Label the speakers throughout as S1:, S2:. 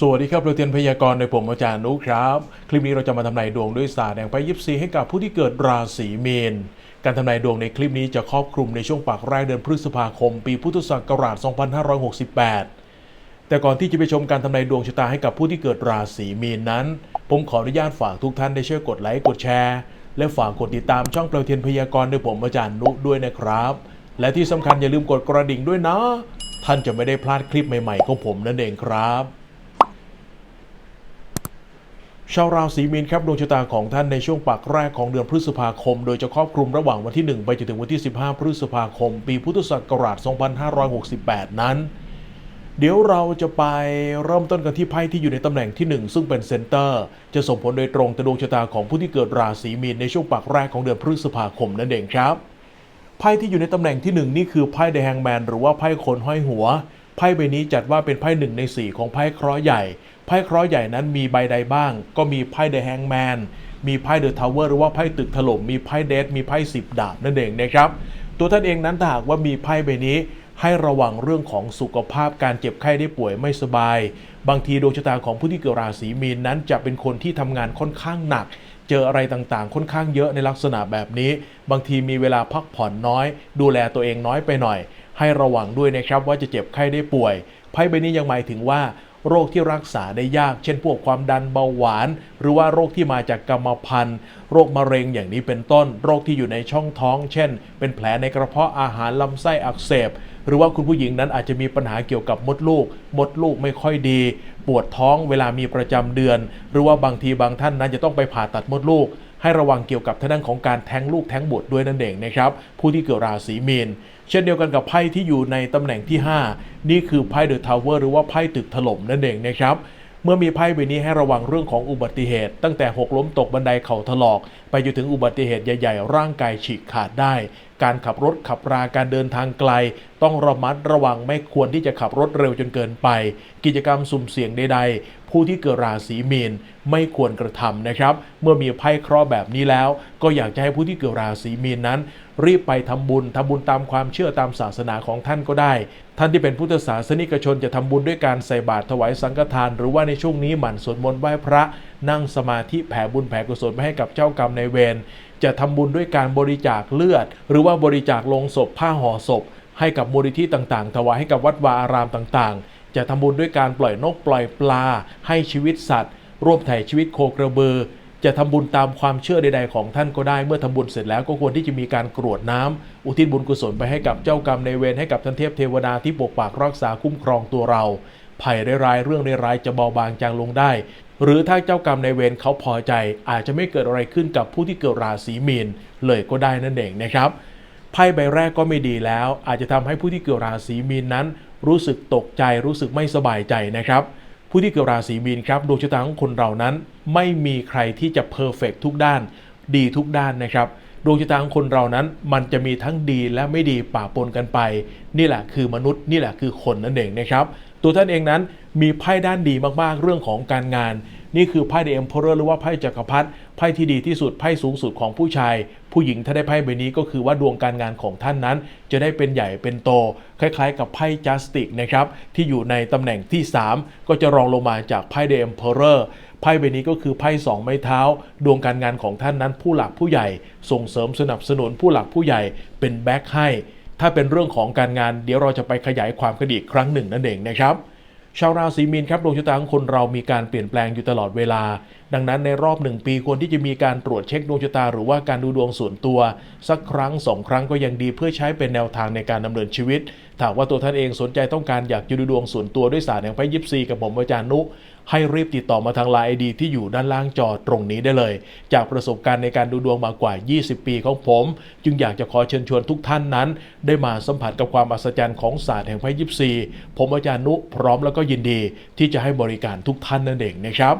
S1: สวัสดีครับเราเทียนพยากรณ์ในผมอาจารย์นุครับ คลิปนี้เราจะมาทำนายดวงด้วยศาสตร์แห่งไพ่ยิปซีให้กับผู้ที่เกิดราศีเมีนการทำนายดวงในคลิปนี้จะครอบคลุมในช่วงปากแรกเดือนพฤษภาคม ปีพุทธศักราช 2568 แต่ก่อนที่จะไปชมการทำนายดวงชะตาให้กับผู้ที่เกิดราศีเมีนนั้น ผมขออนุญาตฝากทุกท่านได้ช่วยกดไลค์กดแชร์ และฝากกดติดตามช่องเปลวเทียนพยากรณ์โดยผมอาจารย์นุด้วยนะครับ และที่สำคัญอย่าลืมกดกระดิ่งด้วยนะ ท่านจะไม่ได้พลาดคลิปใหม่ ๆ ของผมนั่นเองครับ ชาวราศีมีนครับดวงชะตาของท่านในช่วงปากแรกของเดือนพฤษภาคม โดยจะครอบคลุมระหว่างวันที่ 1 ไปจนถึงวันที่ 15 พฤษภาคม ปีพุทธศักราช 2568 นั้น เดี๋ยวเราจะไปเริ่มต้นกันที่ไพ่ที่อยู่ในตำแหน่งที่ 1 ซึ่งเป็นเซนเตอร์ จะส่งผลโดยตรงต่อดวงชะตาของผู้ที่เกิดราศีมีนในช่วงปากแรกของเดือนพฤษภาคมนั่นเองครับไพ่ที่อยู่ในตำแหน่งที่ 1 นี่คือไพ่เดแฮงแมนหรือว่าไพ่คนห้อยหัวไพ่ใบนี้จัดว่าเป็นไพ่หนึ่งใน 4 ของไพ่เคราะห์ใหญ่ ไพ่เคราะห์ใหญ่นั้นมีใบใดบ้าง ก็มีไพ่เดอะแฮงแมนมีไพ่เดอะทาวเวอร์หรือว่าไพ่ตึกถล่มมีไพ่เดดมีไพ่สิบดาบนั่นเองนะครับ ตัวท่านเองนั้นถ้าหากว่ามีไพ่ใบนี้ ให้ระวังเรื่องของสุขภาพการเจ็บไข้ได้ป่วยไม่สบาย บางทีดวงชะตาของผู้ที่เกิดราศีมีนนั้นจะเป็นคนที่ทำงานค่อนข้างหนักเจออะไรต่างๆ ค่อนข้างเยอะในลักษณะแบบนี้ บางทีมีเวลาพักผ่อนน้อย ดูแลตัวเองน้อยไปหน่อย ให้ระวังด้วยนะครับว่าจะเจ็บไข้ได้ป่วย ไพ่ใบนี้ยังหมายถึงว่า โรคที่รักษาได้ยาก เช่นพวกความดันเบาหวาน หรือว่าโรคที่มาจากกรรมพันธุ์ โรคมะเร็งอย่างนี้เป็นต้น โรคที่อยู่ในช่องท้อง เช่น เป็นแผลในกระเพาะอาหารลำไส้อักเสบ หรือว่าคุณผู้หญิงนั้นอาจจะมีปัญหาเกี่ยวกับมดลูก มดลูกไม่ค่อยดี ปวดท้องเวลามีประจำเดือน หรือว่าบางทีบางท่านนั้นจะต้องไปผ่าตัดมดลูก ให้ระวังเกี่ยวกับทางด้านของการแท้งลูกแท้งบุตรด้วยนั่นเองนะครับ ผู้ที่เกิดราศีมีน เช่นเดียวกันกับไพ่ที่อยู่ในตำแหน่งที่ 5 นี่คือไพ่เดอะทาวเวอร์หรือว่าไพ่ตึกถล่มนั่นเองนะครับเมื่อมีไพ่ใบนี้ให้ระวังเรื่องของอุบัติเหตุ ตั้งแต่หกล้มตกบันไดเข่าถลอก ไปจนถึงอุบัติเหตุใหญ่ ๆ ร่างกายฉีกขาดได้ การขับรถขับราการเดินทางไกล ต้องระมัดระวังไม่ควรที่จะขับรถเร็วจนเกินไป กิจกรรมสุ่มเสี่ยงใดๆ ผู้ที่เกิดราศีมีนไม่ควรกระทำนะครับ เมื่อมีไพ่คราะห์แบบนี้แล้ว ก็อยากจะให้ผู้ที่เกิดราศีมีนนั้น รีบไปทำบุญทำบุญตามความเชื่อตามศาสนาของท่านก็ได้ ท่านที่เป็นพุทธศาสนิกชนจะทำบุญด้วยการใส่บาตรถวายสังฆทาน หรือว่าในช่วงนี้หมั่นสวดมนต์ไหว้พระ นั่งสมาธิแผ่บุญแผ่กุศลไปให้กับเจ้ากรรมในายเวรจะทำบุญด้วยการบริจาคเลือด หรือว่าบริจาคลงศพผ้าห่อศพ ให้กับมูลนิธิต่างๆ ถวายให้กับวัดวาอารามต่างๆ จะทำบุญด้วยการปล่อยนกปล่อยปลา ให้ชีวิตสัตว์ ร่วมไถ่ชีวิตโคกระบือ จะทำบุญตามความเชื่อใดๆของท่านก็ได้ เมื่อทำบุญเสร็จแล้วก็ควรที่จะมีการกรวดน้ำอุทิศบุญกุศลไปให้กับเจ้ากรรมในเวรให้กับท่านเทพเทวดาที่ปกปักรักษาคุ้มครองตัวเรา ภัยร้ายเรื่องร้ายจะเบาบางจางลงได้ หรือถ้าเจ้ากรรมในเวรเขาพอใจ อาจจะไม่เกิดอะไรขึ้นกับผู้ที่เกิดราศีมีนเลยก็ได้นั่นเองนะครับไพ่ใบแรกก็ไม่ดีแล้ว อาจจะทำให้ผู้ที่เกิดราศีมีนนั้น รู้สึกตกใจรู้สึกไม่สบายใจนะครับ ผู้ที่เกิดราศีมีนครับดวงชะตาของคนเรานั้น ไม่มีใครที่จะเพอร์เฟกทุกด้าน ดีทุกด้านนะครับดวงชะตาของคนเรานั้น มันจะมีทั้งดีและไม่ดีป่าปนกันไป นี่แหละคือมนุษย์นี่แหละคือคนนั่นเองนะครับ ตัวท่านเองนั้นมีไพ่ด้านดีมากๆเรื่องของการงาน นี่คือไพ่เดอะเอ็มเพอเรอร์หรือว่าไพ่จักรพรรดิไพ่ที่ดีที่สุดไพ่สูงสุดของผู้ชาย ผู้หญิงถ้าได้ไพ่ใบนี้ก็คือว่าดวงการงานของท่านนั้น จะได้เป็นใหญ่เป็นโต คล้ายๆ กับไพ่จัสติกนะครับที่อยู่ในตำแหน่งที่ 3 ก็จะรองลงมาจากไพ่เดอะเอ็มเพอเรอร์ไพ่ใบนี้ก็คือไพ่สองไม้เท้า ดวงการงานของท่านนั้น ผู้หลักผู้ใหญ่ ส่งเสริมสนับสนุนผู้หลักผู้ใหญ่เป็นแบ็คให้ถ้าเป็นเรื่องของการงานเดี๋ยวเราจะไปขยายความกันอีกครั้งหนึ่งนั่นเองนะครับ ชาวราศีมีนครับดวงชะตาของคนเรามีการเปลี่ยนแปลงอยู่ตลอดเวลา ดังนั้นในรอบหนึ่งปีควรที่จะมีการตรวจเช็คดวงชะตาหรือว่าการดูดวงส่วนตัว สักครั้งสองครั้งก็ยังดีเพื่อใช้เป็นแนวทางในการดำเนินชีวิตถ้ามว่าตัวท่านเองสนใจต้องการอยากจะดูดวงส่วนตัวด้วยศาสตร์แห่งไพ่ยิปซีกับผมอาจารย์นุ ให้รีบติดต่อมาทางไลน์ไอดีที่อยู่ด้านล่างจอตรงนี้ได้เลย จากประสบการณ์ในการดูดวงมากว่า 20 ปีของผม จึงอยากจะขอเชิญชวนทุกท่านนั้น ได้มาสัมผัสกับความอัศจรรย์ของศาสตร์แห่งไพ่ยิปซีผมอาจารย์นุพร้อมแล้วก็ยินดี ที่จะให้บริการทุกท่านนั่นเองนะครับ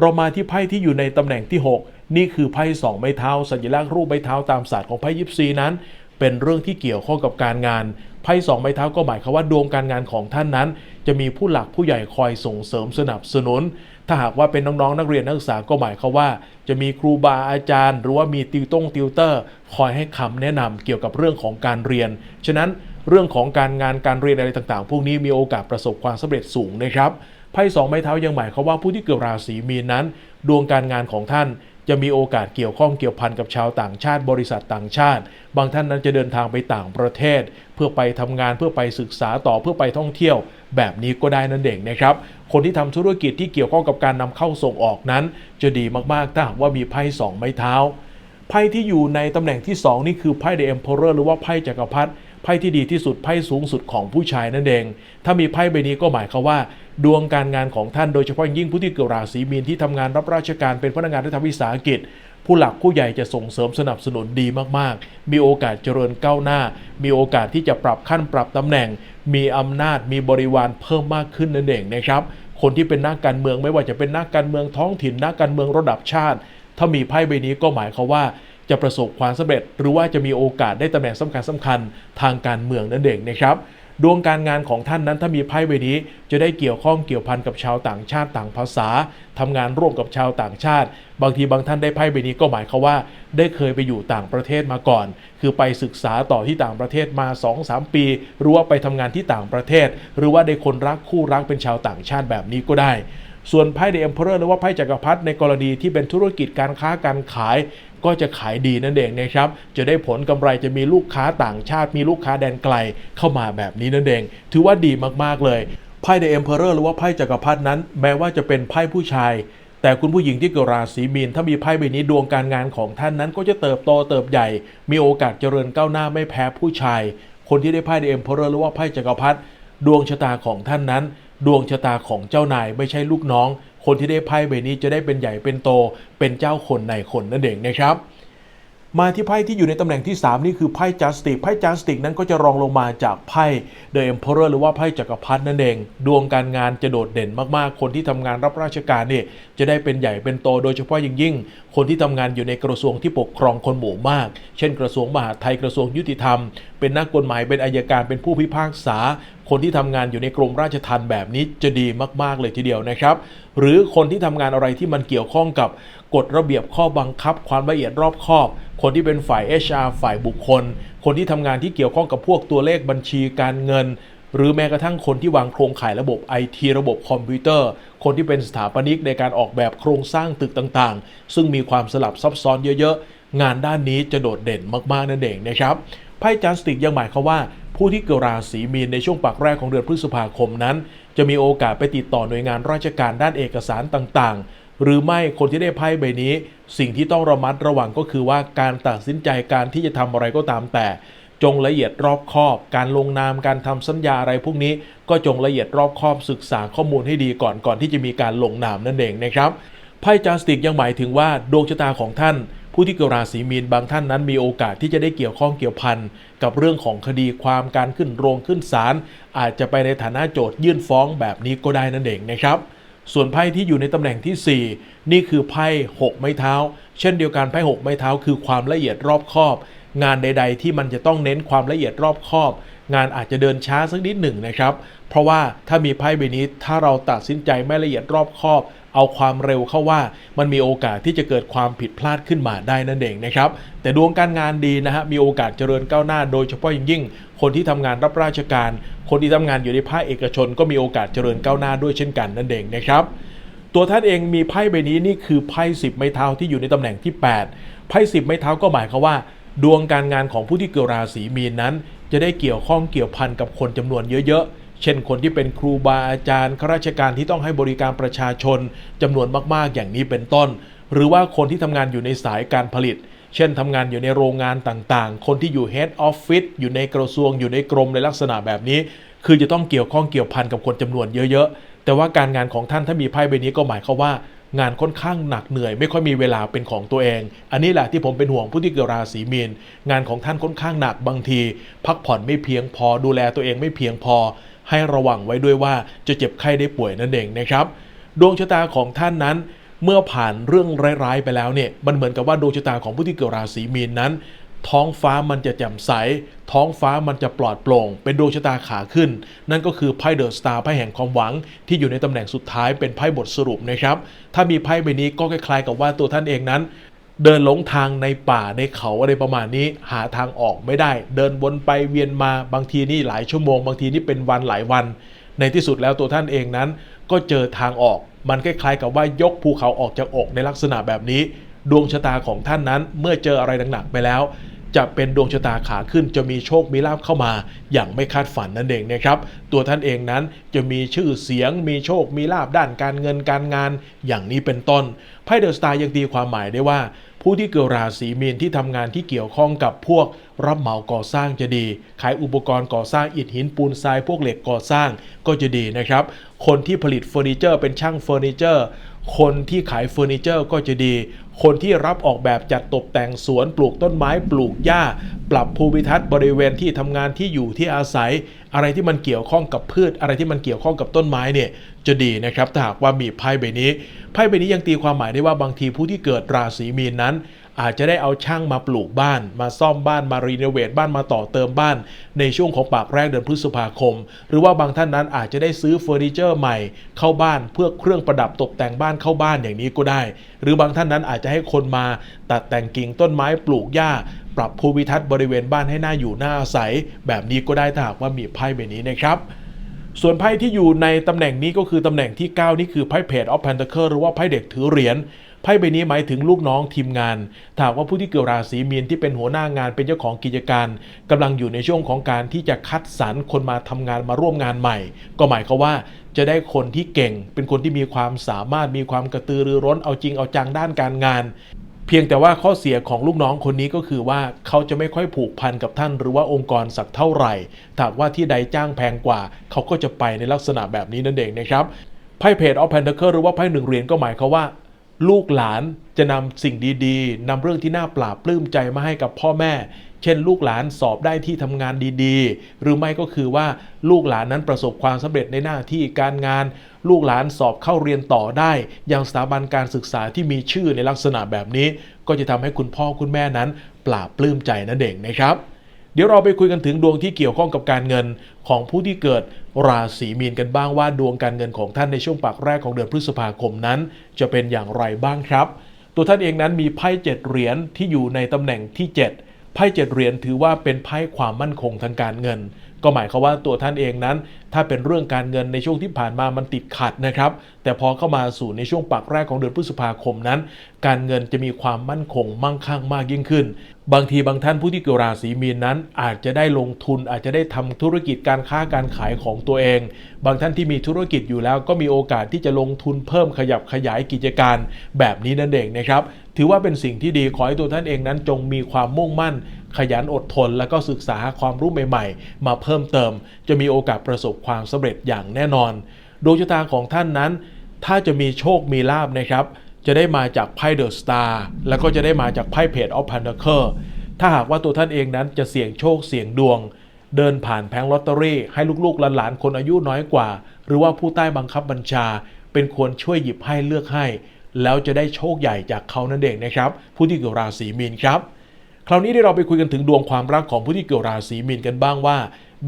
S1: เรามาที่ไพ่ที่อยู่ในตำแหน่งที่ 6 นี่คือไพ่สองไม้เท้า สัญลักษณ์รูปไม้เท้าตามศาสตร์ของไพ่ยิปซีนั้น เป็นเรื่องที่เกี่ยวข้องกับการงานไพ่สองไม้เท้าก็หมายความว่าดวงการงานของท่านนั้น จะมีผู้หลักผู้ใหญ่คอยส่งเสริมสนับสนุน ถ้าหากว่าเป็นน้องๆนักเรียนนักศึกษาก็หมายความว่า จะมีครูบาอาจารย์ หรือว่ามีติวต้งติวเตอร์ คอยให้คำแนะนำเกี่ยวกับเรื่องของการเรียน ฉะนั้นเรื่องของการงานการเรียนอะไรต่างๆ พวกนี้มีโอกาสประสบความสำเร็จสูงนะครับไพ่สองไม้เท้ายังหมายความว่าผู้ที่เกิดราศีมีนนั้น ดวงการงานของท่าน จะมีโอกาสเกี่ยวข้องเกี่ยวพันกับชาวต่างชาติ บริษัทต่างชาติ บางท่านนั้นจะเดินทางไปต่างประเทศ เพื่อไปทำงานเพื่อไปศึกษาต่อเพื่อไปท่องเที่ยว แบบนี้ก็ได้นั่นเองนะครับ คนที่ทำธุรกิจที่เกี่ยวข้องกับการนำเข้าส่งออกนั้น จะดีมากๆถ้าหากว่ามีไพ่สองไม้เท้าไพ่ที่อยู่ในตำแหน่งที่ 2 นี่คือไพ่ The Emperor หรือว่าไพ่จักรพรรดิไพ่ที่ดีที่สุดไพ่สูงสุดของผู้ชายนั่นเอง ถ้ามีไพ่ใบนี้ก็หมายความว่า ดวงการงานของท่านโดยเฉพาะอย่างยิ่งผู้ที่เกิดราศีมีนที่ทำงานรับราชการเป็นพนักงานรัฐวิสาหกิจ ผู้หลักผู้ใหญ่จะส่งเสริมสนับสนุนดีมากๆ มีโอกาสเจริญก้าวหน้า มีโอกาสที่จะปรับขั้นปรับตำแหน่ง มีอำนาจมีบริวารเพิ่มมากขึ้นนั่นเองนะครับ คนที่เป็นนักการเมืองไม่ว่าจะเป็นนักการเมืองท้องถิ่นนักการเมืองระดับชาติ ถ้ามีไพ่ใบนี้ก็หมายความว่าจะประสบความสำเร็จ หรือว่าจะมีโอกาสได้ตำแหน่งสำคัญสำคัญทางการเมืองนั่นเองนะครับ ดวงการงานของท่านนั้นถ้ามีไพ่ใบนี้ จะได้เกี่ยวข้องเกี่ยวพันกับชาวต่างชาติต่างภาษาทำงานร่วมกับชาวต่างชาติ บางทีบางท่านได้ไพ่ใบนี้ก็หมายความว่า ได้เคยไปอยู่ต่างประเทศมาก่อน คือไปศึกษาต่อที่ต่างประเทศมา 2-3 ปี หรือว่าไปทำงานที่ต่างประเทศ หรือว่าได้คนรักคู่รักเป็นชาวต่างชาติแบบนี้ก็ได้ ส่วนไพ่เดอะเอ็มเพอเรอร์หรือว่าไพ่จักรพรรดิในกรณีที่เป็นธุรกิจการค้าการขาย ก็จะขายดีนั่นเองนะครับ จะได้ผลกำไรจะมีลูกค้าต่างชาติ มีลูกค้าแดนไกลเข้ามาแบบนี้นั่นเอง ถือว่าดีมากๆเลยไพ่เดอะเอ็มเพอเรอร์หรือว่าไพ่จักรพรรดินั้น แม้ว่าจะเป็นไพ่ผู้ชายแต่คุณผู้หญิงที่เกิดราศีมีนถ้ามีไพ่ใบนี้ดวงการงานของท่านนั้นก็จะเติบโตเติบใหญ่ มีโอกาสเจริญก้าวหน้าไม่แพ้ผู้ชาย คนที่ได้ไพ่เดอเอ็มเพอเรอร์หรือว่าไพ่จักรพรรดิดวงชะตาของท่านนั้น ดวงชะตาของเจ้านายไม่ใช่ลูกน้อง คนที่ได้ไพ่ใบนี้จะได้เป็นใหญ่เป็นโต เป็นเจ้าคนในคนนั่นเองนะครับมาที่ไพ่ที่อยู่ในตำแหน่งที่ 3 นี่คือไพ่จัสติกไพ่จัสติกนั้นก็จะรองลงมาจากไพ่ The Emperor หรือว่าไพ่จักรพรรดินั่นเอง ดวงการงานจะโดดเด่นมากๆ คนที่ทำงานรับราชการเนี่ยจะได้เป็นใหญ่เป็นโต โดยเฉพาะยิ่งยิ่ง คนที่ทำงานอยู่ในกระทรวงที่ปกครองคนหมู่มาก เช่น กระทรวงมหาดไทยกระทรวงยุติธรรม เป็นนักกฎหมายเป็นอายการเป็นผู้พิพากษา คนที่ทำงานอยู่ในกรมราชทัณฑ์แบบนี้จะดีมากๆเลยทีเดียวนะครับ หรือคนที่ทำงานอะไรที่มันเกี่ยวข้องกับกฎระเบียบข้อบังคับ ความละเอียดรอบคอบ คนที่เป็นฝ่าย HR ฝ่ายบุคคล คนที่ทำงานที่เกี่ยวข้องกับพวกตัวเลขบัญชีการเงิน หรือแม้กระทั่งคนที่วางโครงข่ายระบบ IT ระบบคอมพิวเตอร์ คนที่เป็นสถาปนิกในการออกแบบโครงสร้างตึกต่างๆ ซึ่งมีความสลับซับซ้อนเยอะๆงานด้านนี้จะโดดเด่นมากๆนั่นเองนะครับไพ่จันสติกยังหมายความว่า ผู้ที่เกิดราศีมีนในช่วงปากแรกของเดือนพฤษภาคมนั้น จะมีโอกาสไปติดต่อหน่วยงานราชการด้านเอกสารต่างๆ หรือไม่คนที่ได้ไพ่ใบนี้ สิ่งที่ต้องระมัดระวังก็คือว่าการตัดสินใจการที่จะทำอะไรก็ตามแต่ จงละเอียดรอบคอบ การลงนามการทำสัญญาอะไรพวกนี้ ก็จงละเอียดรอบคอบศึกษาข้อมูลให้ดีก่อนก่อนที่จะมีการลงนามนั่นเองนะครับไพ่จาสติกยังหมายถึงว่าดวงชะตาของท่าน ผู้ที่เกิดราศีมีนบางท่านนั้นมีโอกาสที่จะได้เกี่ยวข้องเกี่ยวพันกับเรื่องของคดีความการขึ้นโรงขึ้นศาลอาจจะไปในฐานะโจทยื่นฟ้องแบบนี้ก็ได้นั่นเองนะครับ ส่วนไพ่ที่อยู่ในตำแหน่งที่ 4 นี่คือไพ่6ไม้เท้า เช่นเดียวกันไพ่6ไม้เท้าคือความละเอียดรอบคอบ งานใด ๆ ที่มันจะต้องเน้นความละเอียดรอบคอบ งานอาจจะเดินช้าสักนิดหนึ่งนะครับ เพราะว่าถ้ามีไพ่ใบนี้ถ้าเราตัดสินใจไม่ละเอียดรอบคอบ เอาความเร็วเข้าว่ามันมีโอกาสที่จะเกิดความผิดพลาดขึ้นมาได้นั่นเองนะครับ แต่ดวงการงานดีนะฮะมีโอกาสเจริญก้าวหน้า โดยเฉพาะอย่างยิ่ง คนที่ทำงานรับราชการ คนที่ทำงานอยู่ในภาคเอกชน ก็มีโอกาสเจริญก้าวหน้าด้วยเช่นกันนั่นเองนะครับตัวท่านเองมีไพ่ใบนี้นี่คือไพ่สิบไม้เท้าที่อยู่ในตำแหน่งที่ 8 ไพ่สิบไม้เท้าก็หมายความว่า ดวงการงานของผู้ที่เกิดราศีมีนนั้น จะได้เกี่ยวข้องเกี่ยวพันกับคนจำนวนเยอะๆ เช่นคนที่เป็นครูบาอาจารย์ข้าราชการที่ต้องให้บริการประชาชนจำนวนมากๆ อย่างนี้เป็นต้น หรือว่าคนที่ทำงานอยู่ในสายการผลิต เช่นทำงานอยู่ในโรงงานต่างๆ คนที่อยู่ Head Office อยู่ในกระทรวงอยู่ในกรมในลักษณะแบบนี้ คือจะต้องเกี่ยวข้องเกี่ยวพันกับคนจำนวนเยอะๆ แต่ว่าการงานของท่านถ้ามีไพ่ใบนี้ก็หมายความว่างานค่อนข้างหนักเหนื่อยไม่ค่อยมีเวลาเป็นของตัวเอง อันนี้แหละที่ผมเป็นห่วงผู้ที่เกิดราศีมีน งานของท่านค่อนข้างหนักบางที พักผ่อนไม่เพียงพอดูแลตัวเองไม่เพียงพอ ให้ระวังไว้ด้วยว่าจะเจ็บไข้ได้ป่วยนั่นเองนะครับ ดวงชะตาของท่านนั้น เมื่อผ่านเรื่องร้ายๆไปแล้วเนี่ยมันเหมือนกับว่าดวงชะตาของผู้ที่เกิดราศีมีนนั้น ท้องฟ้ามันจะแจ่มใส ท้องฟ้ามันจะปลอดโปร่ง เป็นดวงชะตาขาขึ้น นั่นก็คือไพ่เดอะสตาร์ไพ่แห่งความหวัง ที่อยู่ในตำแหน่งสุดท้ายเป็นไพ่บทสรุปนะครับถ้ามีไพ่ใบนี้ก็คล้ายๆกับว่าตัวท่านเองนั้น เดินหลงทางในป่าในเขาอะไรประมาณนี้ หาทางออกไม่ได้ เดินวนไปเวียนมาบางทีนี่หลายชั่วโมง บางทีนี่เป็นวันหลายวัน ในที่สุดแล้วตัวท่านเองนั้น ก็เจอทางออก มันคล้ายๆกับว่ายกภูเขาออกจากอกในลักษณะแบบนี้ ดวงชะตาของท่านนั้นเมื่อเจออะไรหนักๆไปแล้ว จะเป็นดวงชะตาขาขึ้น จะมีโชคมีลาภเข้ามา อย่างไม่คาดฝันนั่นเองนะครับ ตัวท่านเองนั้นจะมีชื่อเสียง มีโชคมีลาภด้านการเงินการงาน อย่างนี้เป็นต้นไพ่เดอะสตาร์ยังตีความหมายได้ว่า ผู้ที่เกิดราศีมีนที่ทำงานที่เกี่ยวข้องกับพวก รับเหมาก่อสร้างจะดี ขายอุปกรณ์ก่อสร้างอิฐหินปูนทรายพวกเหล็กก่อสร้างก็จะดีนะครับ คนที่ผลิตเฟอร์นิเจอร์เป็นช่างเฟอร์นิเจอร์คนที่ขายเฟอร์นิเจอร์ก็จะดี คนที่รับออกแบบจัดตกแต่งสวนปลูกต้นไม้ปลูกหญ้า ปรับภูมิทัศน์บริเวณที่ทำงานที่อยู่ที่อาศัย อะไรที่มันเกี่ยวข้องกับพืช อะไรที่มันเกี่ยวข้องกับต้นไม้เนี่ยจะดีนะครับถ้าหากว่ามีไพ่ใบนี้ไพ่ใบนี้ยังตีความหมายได้ว่าบางทีผู้ที่เกิดราศีมีนนั้น อาจจะได้เอาช่างมาปลูกบ้าน มาซ่อมบ้านมารีโนเวทบ้านมาต่อเติมบ้าน ในช่วงของปากแรกเดือนพฤษภาคม หรือว่าบางท่านนั้นอาจจะได้ซื้อเฟอร์นิเจอร์ใหม่ เข้าบ้านเพื่อเครื่องประดับตกแต่งบ้านเข้าบ้านอย่างนี้ก็ได้ หรือบางท่านนั้นอาจจะให้คนมาตัดแต่งกิ่งต้นไม้ปลูกหญ้า ปรับภูมิทัศน์บริเวณบ้านให้น่าอยู่น่าอาศัย แบบนี้ก็ได้ถ้าหากว่ามีไพ่ใบนี้นะครับส่วนไพ่ที่อยู่ในตำแหน่งนี้ก็คือตำแหน่งที่ 9 นี่คือไพ่เพจออฟแพนเทอร์หรือว่าไพ่เด็กถือเหรียญ ไพ่ใบนี้หมายถึงลูกน้องทีมงาน ถาหากว่าผู้ที่เกิดราศีมีนที่เป็นหัวหน้างานเป็นเจ้าของกิจการกำลังอยู่ในช่วงของการที่จะคัดสรรคนมาทำงานมาร่วมงานใหม่ ก็หมายความว่าจะได้คนที่เก่ง เป็นคนที่มีความสามารถมีความกระตือรือร้นเอาจริงเอาจังด้านการงาน เพียงแต่ว่าข้อเสียของลูกน้องคนนี้ก็คือว่าเขาจะไม่ค่อยผูกพันกับท่าน หรือว่าองค์กรสักเท่าไหร่ถาหากว่าที่ใดจ้างแพงกว่า เขาก็จะไปในลักษณะแบบนี้นั่นเองนะครับไพ่เพจออฟแพนเทอร์หรือว่าไพ่หนึ่งเหรียญก็หมายความว่า ลูกหลานจะนำสิ่งดีๆนำเรื่องที่น่าปราบปลื้มใจมาให้กับพ่อแม่ เช่น ลูกหลานสอบได้ที่ทำงานดีๆ หรือไม่ก็คือว่าลูกหลานนั้นประสบความสำเร็จในหน้าที่การงาน ลูกหลานสอบเข้าเรียนต่อได้ยังสถาบันการศึกษาที่มีชื่อในลักษณะแบบนี้ ก็จะทำให้คุณพ่อคุณแม่นั้นปราบปลื้มใจนั่นเองนะครับ เดี๋ยวเราไปคุยกันถึงดวงที่เกี่ยวข้องกับการเงินของผู้ที่เกิดราศีมีนกันบ้างว่าดวงการเงินของท่านในช่วงปากแรกของเดือนพฤษภาคมนั้น จะเป็นอย่างไรบ้างครับ ตัวท่านเองนั้นมีไพ่เจ็ดเหรียญที่อยู่ในตำแหน่งที่ 7 ไพ่เจ็ดเหรียญถือว่าเป็นไพ่ความมั่นคงทางการเงิน ก็หมายความว่าตัวท่านเองนั้น ถ้าเป็นเรื่องการเงินในช่วงที่ผ่านมามันติดขัดนะครับ แต่พอเข้ามาสู่ในช่วงปากแรกของเดือนพฤษภาคมนั้น การเงินจะมีความมั่นคงมั่งคั่งมากยิ่งขึ้น บางทีบางท่านผู้ที่เกิดราศีมีนนั้น อาจจะได้ลงทุนอาจจะได้ทำธุรกิจการค้าการขายของตัวเอง บางท่านที่มีธุรกิจอยู่แล้วก็มีโอกาสที่จะลงทุนเพิ่มขยับขยายกิจการแบบนี้นั่นเองนะครับ ถือว่าเป็นสิ่งที่ดีขอให้ตัวท่านเองนั้นจงมีความมุ่งมั่น ขยันอดทน แล้วก็ศึกษาหาความรู้ใหม่ ๆ มาเพิ่มเติม จะมีโอกาสประสบความสำเร็จอย่างแน่นอนดวงชะตาของท่านนั้น ถ้าจะมีโชคมีลาบนะครับ จะได้มาจากไพ่เดอะสตาร์แล้วก็จะได้มาจากไพ่เพจออฟพันเดอร์เคอร์ถ้าหากว่าตัวท่านเองนั้นจะเสี่ยงโชคเสี่ยงดวง เดินผ่านแผงลอตเตอรี่ ให้ลูกๆหลานๆคนอายุน้อยกว่า หรือว่าผู้ใต้บังคับบัญชา เป็นคนช่วยหยิบให้เลือกให้ แล้วจะได้โชคใหญ่จากเขานั่นเองนะครับ ผู้ที่เกิดราศีมีนครับ คราวนี้ได้เราไปคุยกันถึงดวงความรักของผู้ที่เกิดราศีมีนกันบ้างว่า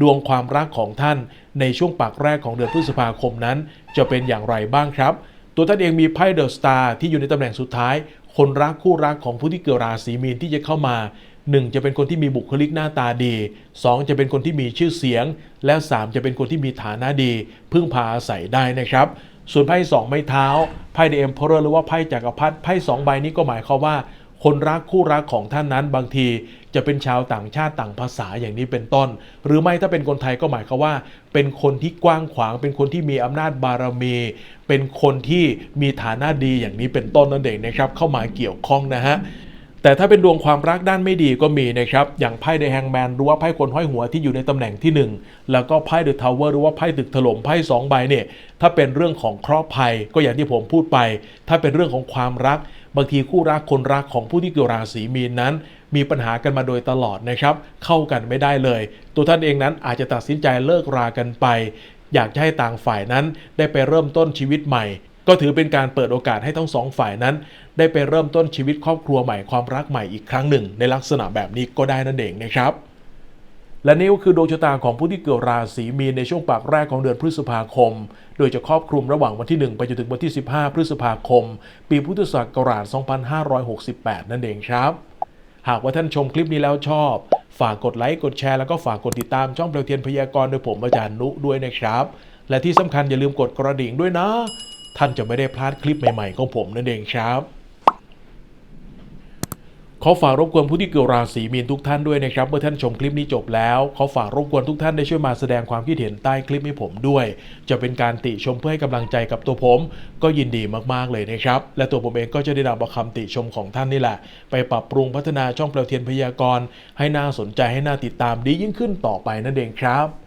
S1: ดวงความรักของท่านในช่วงปากแรกของเดือนพฤษภาคมนั้น จะเป็นอย่างไรบ้างครับ ตัวท่านเองมีไพ่เดอะสตาร์ที่อยู่ในตำแหน่งสุดท้าย คนรักคู่รักของผู้ที่เกิดราศีมีนที่จะเข้ามา 1 จะเป็นคนที่มีบุคลิกหน้าตาดี 2 จะเป็นคนที่มีชื่อเสียง และ 3 จะเป็นคนที่มีฐานะดี พึ่งพาอาศัยได้นะครับ ส่วนไพ่สองไม้เท้าไพ่เดอะเอ็มเพอเรอร์หรือว่าไพ่จักรพรรดิไพ่สองใบนี้ก็หมายความว่า คนรักคู่รักของท่านนั้นบางทีจะเป็นชาวต่างชาติต่างภาษาอย่างนี้เป็นต้น หรือไม่ถ้าเป็นคนไทยก็หมายความว่า เป็นคนที่กว้างขวาง เป็นคนที่มีอำนาจบารมี เป็นคนที่มีฐานะดีอย่างนี้เป็นต้นนั่นเองนะครับ เข้ามาเกี่ยวข้องนะฮะ แต่ถ้าเป็นดวงความรักด้านไม่ดีก็มีนะครับ อย่างไพ่เดอะแฮงแมนหรือว่าไพ่คนห้อยหัวที่อยู่ในตำแหน่งที่ 1 แล้วก็ไพ่เดอะทาวเวอร์หรือว่าไพ่ตึกถล่มไพ่สองใบเนี่ยถ้าเป็นเรื่องของเคราะห์ภัยก็อย่างที่ผมพูดไป ถ้าเป็นเรื่องของความรัก บางทีคู่รักคนรักของผู้ที่เกิดราศีมีนนั้น มีปัญหากันมาโดยตลอดนะครับ เข้ากันไม่ได้เลย ตัวท่านเองนั้นอาจจะตัดสินใจเลิกรากันไป อยากจะให้ต่างฝ่ายนั้นได้ไปเริ่มต้นชีวิตใหม่ ก็ถือเป็นการเปิดโอกาสให้ทั้งสองฝ่ายนั้น ได้ไปเริ่มต้นชีวิตครอบครัวใหม่ความรักใหม่อีกครั้งหนึ่ง ในลักษณะแบบนี้ก็ได้นั่นเองนะครับ และนี่ก็คือดวงชะตาของผู้ที่เกิดราศีมีนในช่วงปากแรกของเดือนพฤษภาคม โดยจะครอบคลุมระหว่างวันที่ 1 ไปจนถึงวันที่ 15 พฤษภาคม ปีพุทธศักราช 2568 นั่นเองครับ หากว่าท่านชมคลิปนี้แล้วชอบ ฝากกดไลค์กดแชร์แล้วก็ฝากกดติดตามช่องเปลวเทียนพยากรณ์โดยผมอาจารย์นุด้วยนะครับ และที่สำคัญอย่าลืมกดกระดิ่งด้วยนะ ท่านจะไม่ได้พลาดคลิปใหม่ๆของผมนั่นเองครับขอฝากรบกวนผู้ที่เกิดราศีมีนทุกท่านด้วยนะครับเมื่อท่านชมคลิปนี้จบแล้วขอฝากรบกวนทุกท่านได้ช่วยมาแสดงความคิดเห็นใต้คลิปให้ผมด้วย จะเป็นการติชมเพื่อให้กำลังใจกับตัวผม ก็ยินดีมากๆเลยนะครับและตัวผมเองก็จะได้นำเอาคำติชมของท่านนี่แหละ ไปปรับปรุงพัฒนาช่องเปลวเทียนพยากรณ์ให้น่าสนใจให้น่าติดตามดียิ่งขึ้นต่อไปนั่นเองครับ